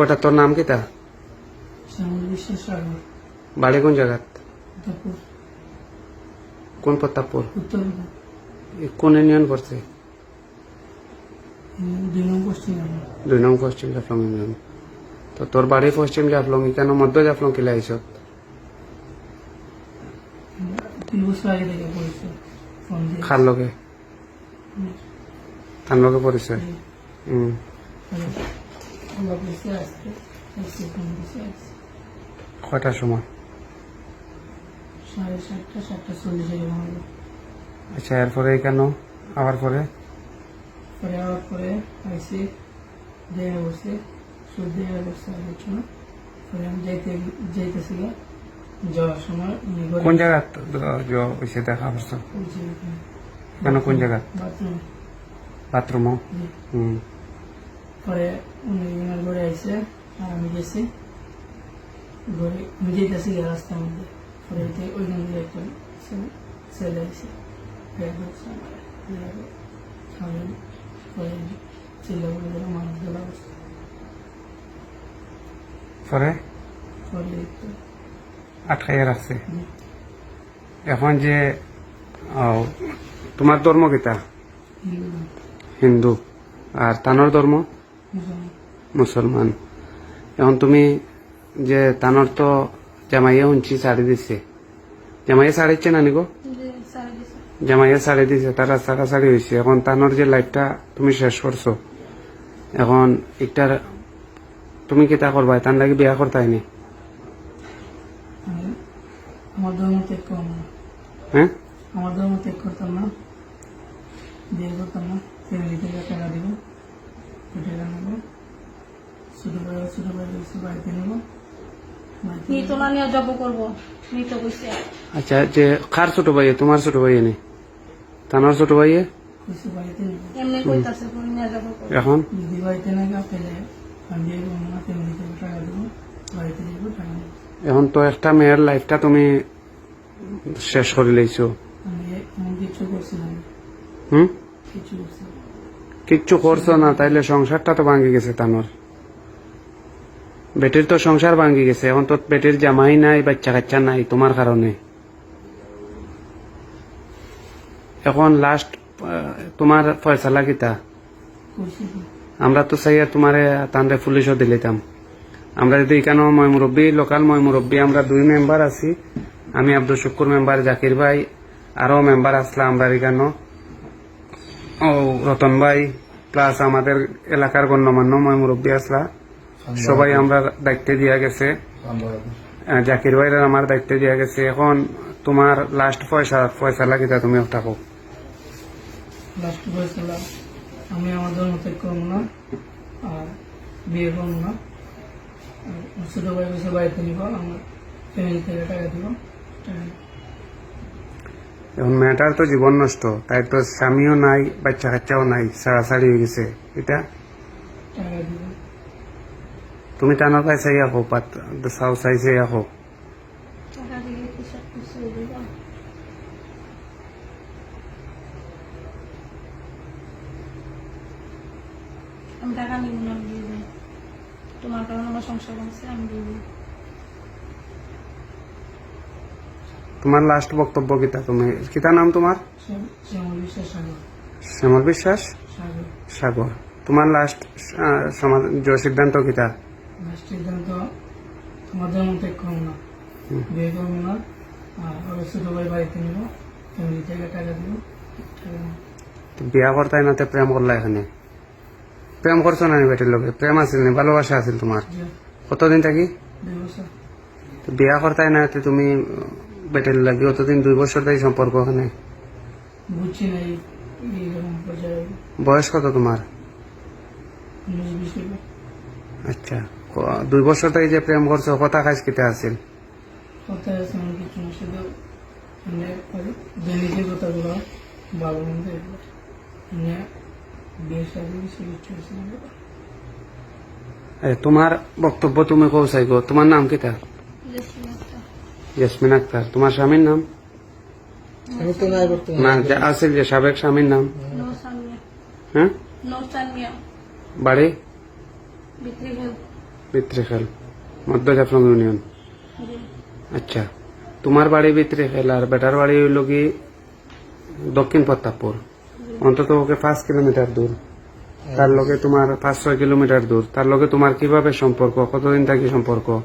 ওটা তোর নাম কি তা? বাড়ি কোন তারপর কোন প্রতাপপুর? কোন ইউনিয়ন পড়ছে? দুই নং পশ্চিম জাফলং। ইউনিয়ন। তো তোর বাড়ি পশ্চিম জাফলং কেন মধ্য জাফলং কিলা আইস খার লগে? তার লগে পরিচয় হুম। আসতে আসছে কয়টার সময়? সাড়ে সাতটা সাতটা চল্লিশ এরকম হলো আচ্ছা এরপরে কেন? আবার পরে? পরে আবার পরে আইসি দেয়া বসে সুদ দেয়া বসে আলোচনা পরে আমি যাইতে যাইতেছি গা। যাওয়ার সময় কোন জায়গা হয়েছে দেখা পারছ কেন কোন জায়গা বাথরুম। বাথরুম জি। হুম। পরে উনি ওনার ঘরে আইসে আর আমি গেছি। ঘরে আমি যেতেছি গা রাস্তার মধ্যে। পরে ওইখান থেকে একটা ছে- ছেলে আইসে। ব্যাগ ধরছে আমার ব্যাগ খাবেন পরে চিল্লা বলে মানুষ দেওয়া অবস্থা। পরে? পরে আটকাইয়া রাখছে। এখন যে তোমার ধর্ম কিতা? হিন্দু। আর তানোর ধর্ম? মুসলমান। এখন তুমি যে তানোর তো জামাইয়া শুনছি শাড়ি দিছে। জামাইয়া দিচ্ছে না নিগো জামাইয়া শাড়ি দিছে তার রাস্তা শাড়ি হয়েছে এখন তানোর যে লাইফটা তুমি শেষ করছ এখন একটার তুমি কিতা করবা? তার লাগে বিয়া ধর্ম ত্যাগ হ্যাঁ? আমার ধর্ম ত্যাগ করতাম না। বিয়ে করতাম না। ফ্যামিলি থেকে টাকা দিব। নেব ছোটো ভাই ছোটো ভাই রয়েছে বাড়িতে নেব বাড়িতে নি নিয়ে জব করব। নি কইছে। আচ্ছা যে কার ছোট ভাইয়ে? তোমার ছোট ভাইয়ে নেই তানোর ছোট ভাইয়ে? কিছু বাড়িতে নেব এমনি কইতাছে কোন নিয়ে জব করব। এখন? যদি বাড়িতে না গা পেলে আমি বিয়ে করব না ফ্যামিলি টাকা দেবো বাড়িতে দিব টাকা এখন তো একটা মেয়ের লাইফটা তুমি শেষ করে লইছো। আমি কিছু করছিলাম। হুম? কিছু করছি না। কিচ্ছু করছ না, তাইলে সংসারটা তো ভাঙ্গি গেছে তানোর। বেটির তো সংসার ভাঙ্গি গেছে, এখন তো বেটির জামাই নাই, বাচ্চা কাচ্চা নাই, তোমার কারণে। এখন লাস্ট তোমার ফয়সালা কিতা? আমরা তো চাইয়া তোমারে তানরে পুলিশও দিলিতাম আমরা যদি এখানেও ময় মুরব্বী, লোকাল ময় মুরব্বী, আমরা দুই মেম্বার আছি। আমি আব্দুল শুকুর মেম্বার জাকির ভাই আরও মেম্বার আসলা আমরা এখানেও। ও রতন ভাই প্লাস আমাদের এলাকার গণ্যমান্য ময় মুরব্বী আসলা সবাই আমরা দায়িত্বে দিয়া গেছে। জাকির ভাইয়ের আমার দায়িত্বে দিয়া গেছে। এখন তোমার লাস্ট পয়সা পয়সা লাগিতা তুমি থাকো লাস্ট বয়সেলা আমি আমার ধর্ম ত্যাগ করব না আর বিয়ে করব না। ছোটো ভাই বসে বাড়িতে নিব আমার ফ্যামিলি থেকে টাকা দিব। এখন মেয়েটার তো জীবন নষ্ট তাই তো স্বামীও নাই, বাচ্চা কাচ্চাও নাই সাড়াসাড়ি হয়ে গেছে। এটা তুমি টানার পাই চাই আহো পাত চাও চাই চাই আহো আমি টাকা নিব না দিয়ে দিই তোমার কারণে আমার সংসার ভাঙছে আমি দিয়ে দিই তোমার লাস্ট বক্তব্য কিতা? তুমি কিতা নাম তোমার? শ্যামল বিশ্বাস? সাগর। তোমার লাস্ট জয় সিদ্ধান্ত কিতা? সিদ্ধান্ত না বিয়ে করব না আর ওর ভাই বাড়িতে নিব। ফ্যামিলি থেকে টাকা দিব। টাকা নিব। তো বিয়া করতাই নাতে প্রেম করলা এখানে? প্রেম করছ না বেটির লোকে প্রেম আছিল নি? ভালোবাসা আছিল তোমার? কতদিন থাকি? বিয়া করতাই না তুমি বেটির লাগি অতদিন দুই বছর তাই সম্পর্ক ওখানে। বুঝছি না বয়স কত তোমার। আচ্ছা দুই বছর তাই যে প্রেম করছ কথা খাইছ কিতা আছিল? কোথায় আছে এমন কিছু না শুধু মানে যে নিজের কথাগুলো ভালো মন্দ এগুলো মানে বিয়ের সাথে কিছু কিছু হয়েছে না এগুলো। এ, তোমার বক্তব্য তুমি কৌ চাইব তোমার নাম কিতা? ইয়াসমিন আক্তার। তোমার স্বামীর নাম? না যে আছিল যে সাবেক স্বামীর নাম? হ্যাঁ? বাড়ি? বিক্রি হল মধ্য জাফলং ইউনিয়ন। আচ্ছা তোমার বাড়ি ভিতরে খেল আর বেটার বাড়ি হইল কি দক্ষিণ প্রতাপপুর? অন্তত ওকে পাঁচ কিলোমিটার দূর। তার লগে তোমার পাঁচ ছয় কিলোমিটার দূর। তার লগে তোমার কীভাবে সম্পর্ক? কতদিন থাকি সম্পর্ক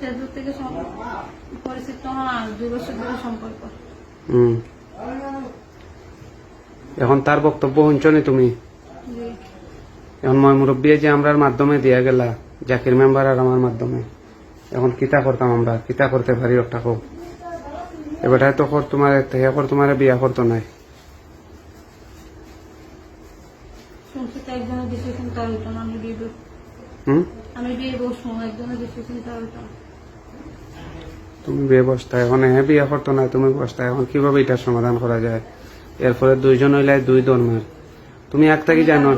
ফেসবুক থেকে সম- পরিচিত হওয়া দুই বছর ধরে সম্পর্ক হুম এখন তার বক্তব্য শুনছনি তুমি? এখন মই মুরব্বী যে আমরার মাধ্যমে দিয়া গেলা জাকির মেম্বার আর আমার মাধ্যমে। এখন কিতা করতাম আমরা? কিতা করতে পারি একটা হোক এবারটাই তো কর তোমার থেকে কর তোমার বিয়া করতো নাই। আমি বিয়ে হুম? আমি বিয়ে বসবো একজনের বেশি চিন্তা হইতো না। তুমি বিয়ে বসতা এখন হ্যাঁ বিয়া করতো না তুমি বসতা এখন কীভাবে এটার সমাধান করা যায়? এরপরে দুইজন হইলে দুই ধর্মের। তুমি একটা কি জানো?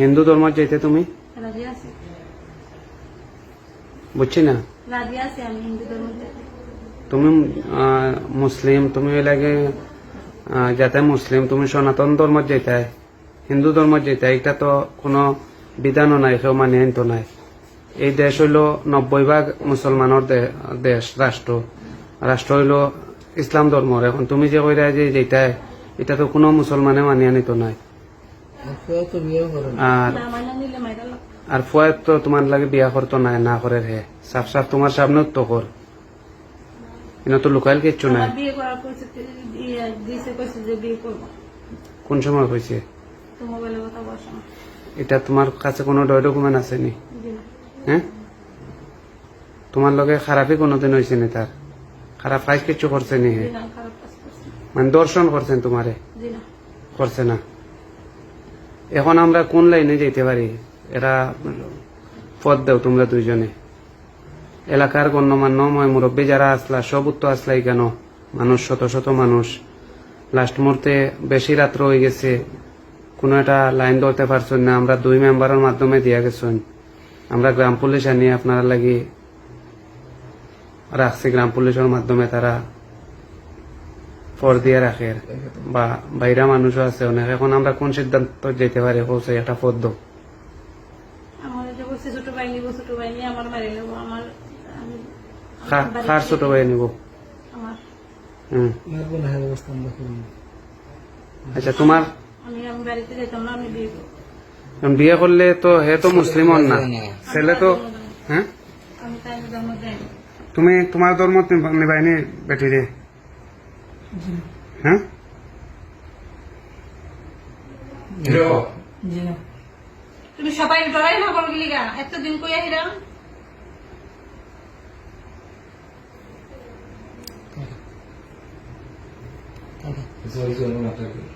হিন্দু ধর্ম যেতে তুমি? বুঝছি না? তুমি মুসলিম তুমি লাগে যাতে মুসলিম তুমি সনাতন ধর্ম যেতে হিন্দু ধর্ম যেতে এটা তো কোনো বিধানও নাই কেউ মানে তো নাই। এই দেশ হইল নব্বই ভাগ মুসলমানের দেশ রাষ্ট্র। রাষ্ট্র হইল ইসলাম ধর্মর। এখন তুমি যে কইরা যে যেটা এটা তো কোনো মুসলমানে মানিয়ে নিত নাই। আর আর ফুয়ার তো তোমার লাগে বিয়া করতো নাই না করে হে সাফ সাফ তোমার সামনে তো কর। এটা তো লুকাইল কিচ্ছু নাই। কোন সময় হয়েছে এটা তোমার কাছে কোনো ডয় ডকুমেন্ট আছে না। হ্যাঁ? তোমার লগে খারাপই কোনোদিন হয়েছে নি তার? খারাপ কাজ কিছু করছে নি হে? মানে দর্শন করছেন তোমারে? করছে না? এখন আমরা কোন লাইনে যেতে পারি? এরা পদ দেও তোমরা দুইজনে। এলাকার গণ্যমান্য ময় মুরব্বী যারা আসলা সব উত্তর আসলাই কেন? মানুষ শত শত মানুষ। লাস্ট মুহূর্তে বেশি রাত্র হয়ে গেছে। কোনো একটা লাইন ধরতে পারছেন না। আমরা দুই মেম্বারের মাধ্যমে দিয়া গেছেন। আমরা গ্রাম পুলিশ আনি আপনারা লাগি রাখছি গ্রাম পুলিশের মাধ্যমে তারা ফর দিয়ে রাখে। বা বাইরা মানুষও আছে অনেক। এখন আমরা কোন সিদ্ধান্ত যেতে পারি? কৌশে একটা পদ দাও। আমার যে বলছে ছোট ভাই নিব ছোট ভাই নিয়ে আমার বাড়ি নেব আমার আমি খা- খার ছোট ভাই নিব। হুম। আচ্ছা তোমার? আমি আমি বাড়িতে যেতাম না আমি বিয়ে করব। এখন বিয়ে করলে তো হে তো মুসলিম না ছেলে তো হ্যাঁ তুমি তোমার ধর্ম নিবাহিনী বেটি রে হ্যাঁ তুমি সবাই ডরাই না বলবি লিগা এতদিন কই es una